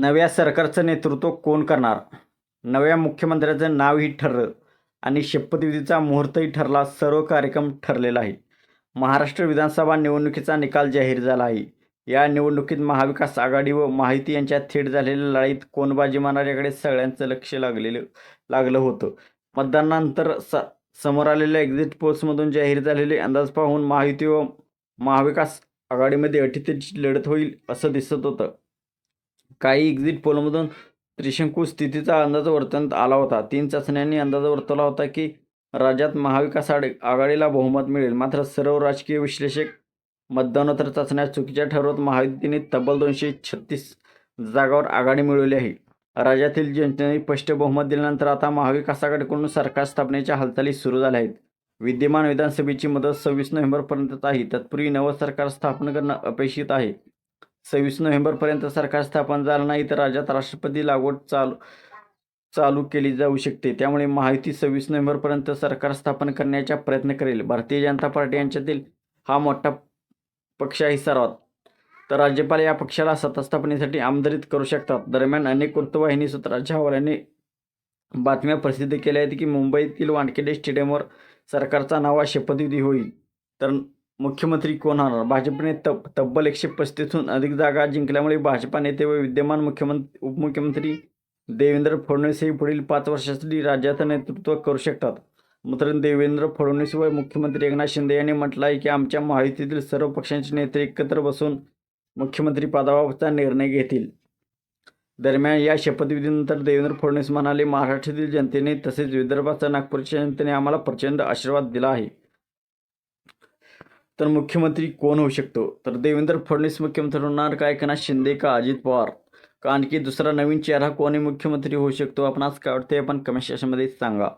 नव्या सरकारचं नेतृत्व कोण करणार? नव्या मुख्यमंत्र्याचं नावही ठरलं आणि शपथविधीचा मुहूर्तही ठरला सर्व कार्यक्रम ठरलेला आहे. महाराष्ट्र विधानसभा निवडणुकीचा निकाल जाहीर झाला आहे. या निवडणुकीत महाविकास आघाडी व माहिती यांच्यात थेट झालेल्या लढाईत कोण बाजी मारण्याकडे सगळ्यांचं लक्ष लागलेलं लागलं होतं. मतदानानंतर स समोर आलेल्या एक्झिट पोल्समधून जाहीर झालेले अंदाज पाहून महायुती व महाविकास आघाडीमध्ये अटीतटीची लढत होईल असं दिसत होतं. काही एक्झिट पोलमधून त्रिशंकू स्थितीचा अंदाज वर्तवण्यात आला होता. तीन चाचण्यांनी अंदाज वर्तवला होता की राज्यात महाविकास आघाडीला बहुमत मिळेल. मात्र सर्व राजकीय विश्लेषक मतदानोत्तर चाचण्या चुकीच्या ठरवत महायुतीने तब्बल दोनशे छत्तीस जागावर आघाडी मिळवली आहे. राज्यातील जनतेने स्पष्ट बहुमत दिल्यानंतर आता महाविकास आघाडीकडून सरकार स्थापनेच्या हालचाली सुरू झाल्या आहेत. विद्यमान विधानसभेची मदत सव्वीस नोव्हेंबरपर्यंत आहे. तत्पूर्वी नवं सरकार स्थापन करणं अपेक्षित आहे. सव्वीस नोव्हेंबरपर्यंत सरकार स्थापन झालं नाही तर राज्यात राष्ट्रपती लागवड चालू चालू केली जाऊ शकते. त्यामुळे महायुती सव्वीस नोव्हेंबरपर्यंत सरकार स्थापन करण्याचा प्रयत्न करेल. भारतीय जनता पार्टी यांच्यातील हा मोठा पक्ष आहे सर्वात. तर राज्यपाल या पक्षाला सत्तास्थापनेसाठी आमदरीत आमदारीत करू शकतात. दरम्यान अनेक वृत्तवाहिनी सूत्राच्या हवाल्याने बातम्या प्रसिद्ध केल्या आहेत की मुंबईतील वानखेडे स्टेडियमवर सरकारचा नवा शपथविधी होईल. तर मुख्यमंत्री कोण होणार? भाजपने तब तब्बल एकशे पस्तीसहून अधिक जागा जिंकल्यामुळे भाजपा नेते व विद्यमान मुख्यमंत्री उपमुख्यमंत्री देवेंद्र फडणवीस हे पुढील पाच वर्षासाठी राज्याचं नेतृत्व करू शकतात. मात्र देवेंद्र फडणवीस व मुख्यमंत्री एकनाथ शिंदे यांनी म्हटलं आहे की आमच्या महायुतीतील सर्व पक्षांचे नेते एकत्र बसून मुख्यमंत्री पदाबाबतचा निर्णय घेतील. दरम्यान या शपथविधीनंतर देवेंद्र फडणवीस म्हणाले महाराष्ट्रातील जनतेने तसेच विदर्भाच्या नागपूरच्या जनतेने आम्हाला प्रचंड आशीर्वाद दिला आहे. तर मुख्यमंत्री कोण होऊ शकतो? तर देवेंद्र फडणवीस मुख्यमंत्री होणार का एकनाथ शिंदे का अजित पवार? का आणखी दुसरा नवीन चेहरा कोणी मुख्यमंत्री होऊ शकतो? आपण आज काय वाटते आपण कमेंट सेक्शनमध्ये सांगा.